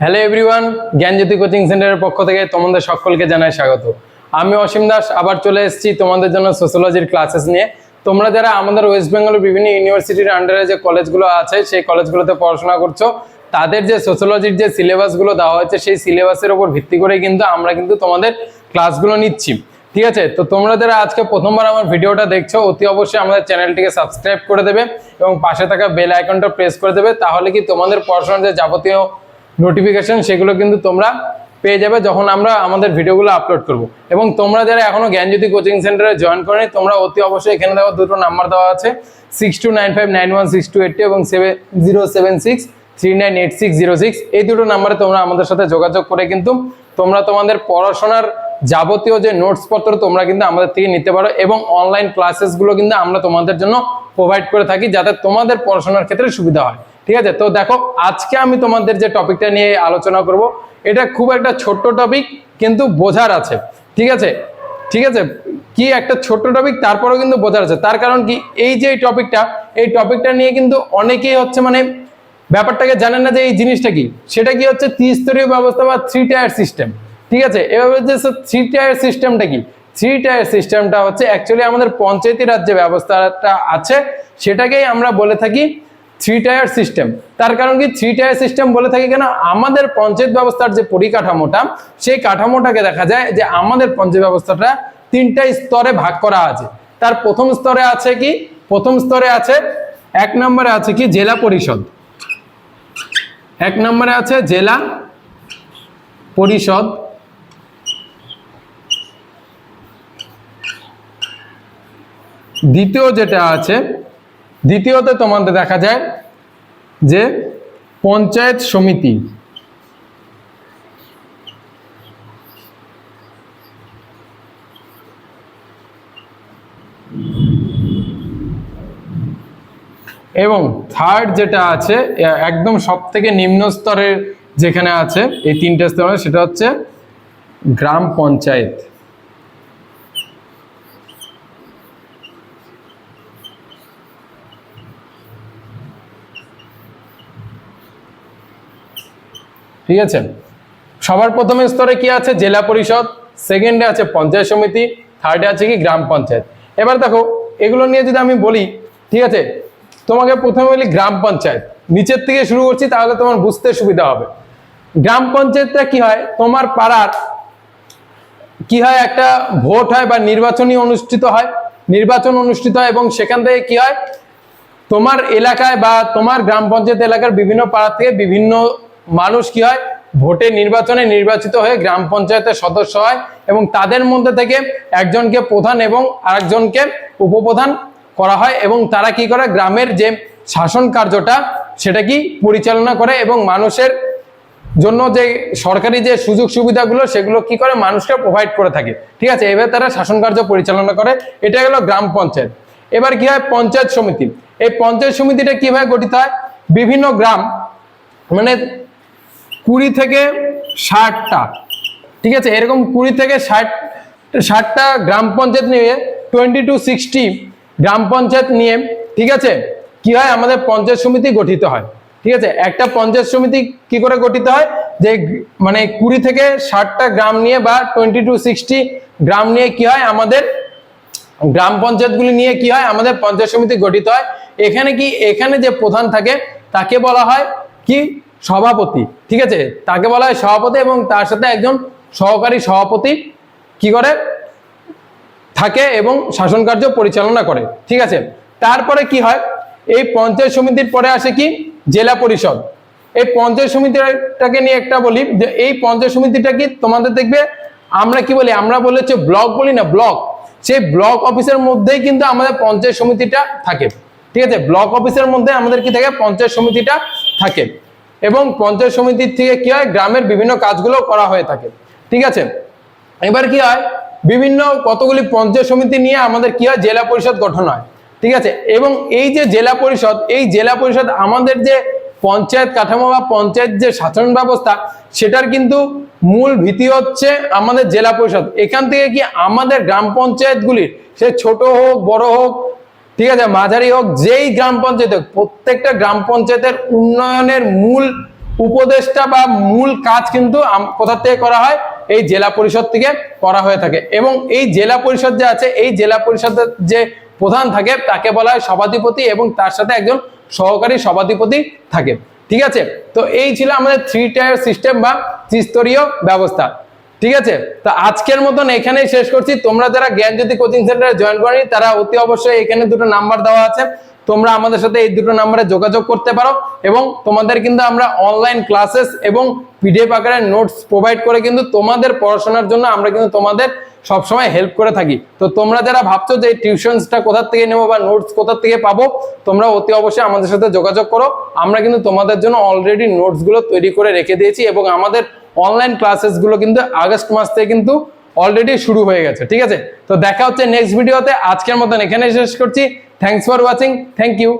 Hello everyone জ্ঞানজ্যোতি coaching সেন্টারের পক্ষ থেকে তোমাদের সকলকে জানাই স্বাগত। আমি অসীম দাস, আবার চলে এসেছি তোমাদের জন্য সোশ্যোলজির ক্লাসেস নিয়ে। তোমরা যারা আমাদের ওয়েস্ট বেঙ্গলের বিভিন্ন ইউনিভার্সিটির আন্ডারে যে কলেজগুলো আছে, সেই কলেজগুলোতে পড়াশোনা করছ, তাদের যে সোশ্যোলজির যে সিলেবাসগুলো দেওয়া হয়েছে, সেই সিলেবাসের উপর ভিত্তি করে কিন্তু আমরা কিন্তু তোমাদের ক্লাসগুলো নিচ্ছি। ঠিক আছে? তো তোমরা যারা আজকে প্রথমবার আমার ভিডিওটা দেখছ, অতি অবশ্যই আমাদের চ্যানেলটিকে সাবস্ক্রাইব করে দেবে এবং পাশে থাকা বেল আইকনটা প্রেস করে দেবে, তাহলে কি তোমাদের পড়াশোনার যে যাবতীয় নোটিফিকেশন সেগুলো কিন্তু তোমরা পেয়ে যাবে যখন আমরা আমাদের ভিডিওগুলো আপলোড করব। এবং তোমরা যারা এখনও জ্ঞানজ্যোতি কোচিং সেন্টারে জয়েন করেনি, তোমরা অতি অবশ্যই এখানে দেওয়া দুটো নাম্বার দেওয়া আছে six two nine five nine one six two eight এবং seven zero seven six three nine eight six zero six এই দুটো নাম্বারে তোমরা আমাদের সাথে যোগাযোগ করে কিন্তু তোমরা তোমাদের পড়াশোনার যাবতীয় যে নোটসপত্র তোমরা কিন্তু আমাদের থেকে নিতে পারো এবং অনলাইন ক্লাসেসগুলো কিন্তু আমরা তোমাদের জন্য প্রোভাইড করে থাকি যাতে তোমাদের পড়াশোনার ক্ষেত্রে সুবিধা হয়। ঠিক আছে? তো দেখো, আজকে আমি তোমাদের যে টপিকটা নিয়ে আলোচনা করব, এটা খুব একটা ছোট্ট টপিক, কিন্তু বোঝার আছে। ঠিক আছে? ঠিক আছে? কি একটা ছোট্ট টপিক, তারপরেও কিন্তু বোঝার আছে। তার কারণ কি, এই যে টপিকটা, এই টপিকটা নিয়ে কিন্তু অনেকেই হচ্ছে মানে ব্যাপারটাকে জানেন না যে এই জিনিসটা কি? সেটা কি হচ্ছে ত্রিস্তরীয় ব্যবস্থা বা থ্রি টায়ার সিস্টেম ঠিক আছে? এভাবে যে থ্রি টায়ার সিস্টেমটা কি? থ্রি টায়ার সিস্টেমটা হচ্ছে অ্যাকচুয়ালি আমাদের পঞ্চায়েতি রাজ যে ব্যবস্থাটা আছে। সেটাকেই আমরা বলে থাকি থ্রি টায়ার সিস্টেম তার কারণ কি? থ্রি টায়ার সিস্টেম বলে থাকি কেন? আমাদের পঞ্চায়েত ব্যবস্থার যে পরিকাঠামোটা, সেই কাঠামোটাকে দেখা যায় যে আমাদের পঞ্চায়েত ব্যবস্থাটা তিনটা স্তরে ভাগ করা আছে। তার প্রথম স্তরে আছে কি? প্রথম স্তরে আছে, এক নম্বরে আছে কি? জেলা পরিষদ। এক নম্বরে আছে জেলা পরিষদ। দ্বিতীয় যেটা আছে দ্বিতীয়তে তোমাদের দেখা যায় যে পঞ্চায়েত সমিতি এবং থার্ড যেটা আছে একদম সব থেকে নিম্ন স্তরের যেখানে আছে, এই তিনটে স্তরে, সেটা হচ্ছে গ্রাম পঞ্চায়েত। ঠিক আছে? সবার প্রথমে স্তরে কি আছে? জেলা পরিষদ সেকেন্ডে আছে পঞ্চায়েত সমিতি থার্ডে আছে কি? গ্রাম পঞ্চায়েত। এবার দেখো, এগুলো নিয়ে যদি আমি বলি, ঠিক আছে? তোমাকে প্রথমে বলি গ্রাম পঞ্চায়েত। নিচের থেকে শুরু করছি, তাহলে তোমার বুঝতে সুবিধা হবে। গ্রাম পঞ্চায়েতটা কি হয়? তোমার পাড়ার কি হয়? একটা ভোট হয় বা নির্বাচনী অনুষ্ঠিত হয়, নির্বাচন অনুষ্ঠিত হয় এবং সেখান থেকে কি হয়? তোমার এলাকায় বা তোমার গ্রাম পঞ্চায়েত এলাকার বিভিন্ন পাড়া থেকে বিভিন্ন মানুষ কি হয়? ভোটে নির্বাচনে নির্বাচিত হয়ে গ্রাম পঞ্চায়েতের সদস্য হয় এবং তাদের মধ্যে থেকে একজনকে প্রধান এবং আরেকজনকে উপপ্রধান করা হয় এবং তারা কি করে? গ্রামের যে শাসন কার্যটা, সেটা কি পরিচালনা করে এবং মানুষের জন্য যে সরকারি যে সুযোগ সুবিধাগুলো, সেগুলো কি করে? মানুষকে প্রোভাইড করে থাকে। ঠিক আছে? এবার তারা শাসন কার্য পরিচালনা করে। এটা গেল গ্রাম পঞ্চায়েত। এবার কি হয়? পঞ্চায়েত সমিতি। এই পঞ্চায়েত সমিতিটা কীভাবে গঠিত হয়? বিভিন্ন গ্রাম মানে কুড়ি থেকে ষাটটা। ঠিক আছে? এরকম কুড়ি থেকে ষাট, ষাটটা গ্রাম পঞ্চায়েত নিয়ে টোয়েন্টি টু সিক্সটি গ্রাম পঞ্চায়েত নিয়ে, ঠিক আছে? কি হয়? আমাদের পঞ্চায়েত সমিতি গঠিত হয়। ঠিক আছে? একটা পঞ্চায়েত সমিতি কি করে গঠিত হয়? যে মানে কুড়ি থেকে ষাটটা গ্রাম নিয়ে বা টোয়েন্টি টু সিক্সটি গ্রাম নিয়ে কি হয়? আমাদের গ্রাম পঞ্চায়েতগুলি নিয়ে কি হয়? আমাদের পঞ্চায়েত সমিতি গঠিত হয়। এখানে কি? এখানে যে প্রধান থাকে, তাকে বলা হয় কি? সভাপতি, ঠিক আছে? তাকে বলা হয় সভাপতি এবং তার সাথে একজন সহকারী সভাপতি কি করে? থাকে এবং শাসন কার্য পরিচালনা করে, ঠিক আছে? তারপরে কি হয়? এই পঞ্চায়েত সমিতির পরে আসে কি? জেলা পরিষদ। এই পঞ্চায়েত সমিতিটাকে নিয়ে একটা বলি যে এই পঞ্চায়েত সমিতিটা কি? তোমাদের দেখবে আমরা কি বলি? আমরা বলে হচ্ছে ব্লক বলি না, ব্লক। সেই ব্লক অফিসের মধ্যেই কিন্তু আমাদের পঞ্চায়েত সমিতিটা থাকে, ঠিক আছে? ব্লক অফিসের মধ্যে আমাদের কি থাকে? পঞ্চায়েত সমিতিটা থাকে। এবং পঞ্চায়েত সমিতির থেকে কি হয়? গ্রামের বিভিন্ন কাজগুলো করা হয়ে থাকে। ঠিক আছে? এবার কি হয়? বিভিন্ন কতগুলি পঞ্চায়েত সমিতি নিয়ে আমাদের কি হয়? জেলা পরিষদ গঠন হয়। ঠিক আছে? এবং এই যে জেলা পরিষদ, এই জেলা পরিষদ আমাদের যে পঞ্চায়েত কাঠামো বা পঞ্চায়েত যে শাসন ব্যবস্থা, সেটার কিন্তু মূল ভীতি হচ্ছে আমাদের জেলা পরিষদ। এখান থেকে কি আমাদের গ্রাম পঞ্চায়েতগুলির, সে ছোট হোক, বড় হোক ঠিক আছে, মাঝারি হোক, যেই গ্রাম পঞ্চায়েত হোক, প্রত্যেকটা গ্রাম পঞ্চায়েতের উন্নয়নের মূল উপদেষ্টা বা মূল কাজ কিন্তু কোথা থেকে করা হয়? এই জেলা পরিষদ থেকে করা হয়ে থাকে। এবং এই জেলা পরিষদ যে আছে, এই জেলা পরিষদের যে প্রধান থাকে, তাকে বলা হয় সভাধিপতি এবং তার সাথে একজন সহকারী সভাধিপতি থাকে। ঠিক আছে? তো এই ছিল আমাদের থ্রি টায়ার সিস্টেম বা ত্রিস্তরীয় ব্যবস্থা। ঠিক আছে? তো আজকের মতন এখানেই শেষ করছি। তোমরা যারা জ্ঞান জ্ঞানজ্যোতি কোচিং সেন্টারে জয়েন করেনি, তারা অতি অবশ্যই এখানে দুটো নাম্বার দেওয়া আছে। তোমরা আমাদের সাথে এই দুটো নাম্বারে যোগাযোগ করতে পারো এবং তোমাদের কিন্তু আমরা অনলাইন ক্লাসেস এবং পিডিএফ আকারে নোটস প্রোভাইড করে কিন্তু তোমাদের পড়াশোনার জন্য আমরা কিন্তু তোমাদের সবসময় হেল্প করে থাকি। তো তোমরা যারা ভাবছ যে টিউশনসটা কোথা থেকে নেব বা নোটস কোথা থেকে পাবো, তোমরা অতি অবশ্যই আমাদের সাথে যোগাযোগ করো। আমরা কিন্তু তোমাদের জন্য অলরেডি নোটসগুলো তৈরি করে রেখে দিয়েছি এবং আমাদের অনলাইন ক্লাসেসগুলো কিন্তু আগস্ট মাস থেকে কিন্তু অলরেডি শুরু হয়ে গেছে, ঠিক আছে? তো দেখা হচ্ছে নেক্সট ভিডিওতে আজকের মতন এখানে শেষ করছি। Thanks for watching thank you